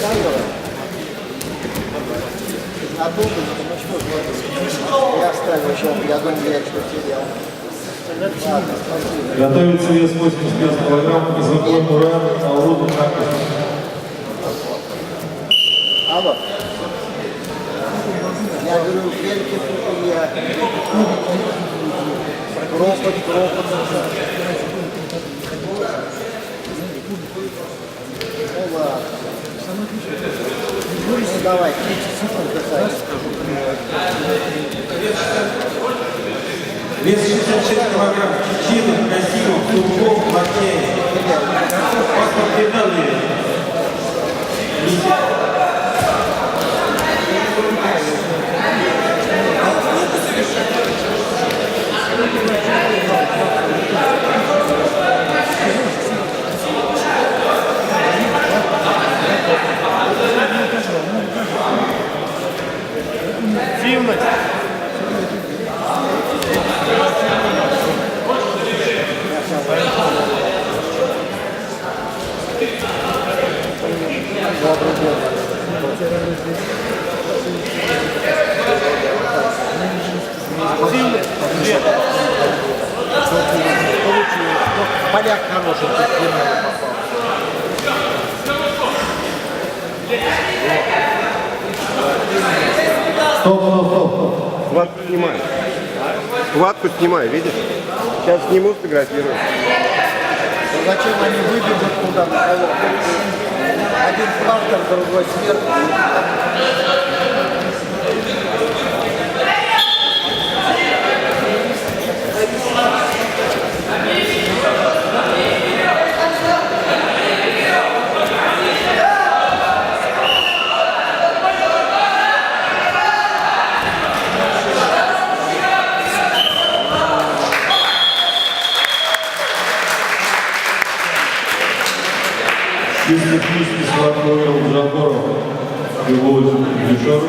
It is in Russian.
А тут, ну я оставил еще, я думаю, я что терял. Готовится вес 85 килограмм, Измаилов Мурат, Ауруду Наков. Алло. Я говорю, велики тут я. Грохот, грохот. Ну ладно. Ну давай, 30 секунд касайся. Вес 66 килограмм, Чичинов, Касимов, Сурков, Макеев. Паспорт передали. Поляк хороший, Стоп, стоп, стоп. Хватку снимай. Хватку снимай, видишь? Сейчас сниму, сфотографирую. Ну Зачем они выбегут кого? Один флартер, другой смерть. Если книжки Сладкого Ужакорова, его Дежор,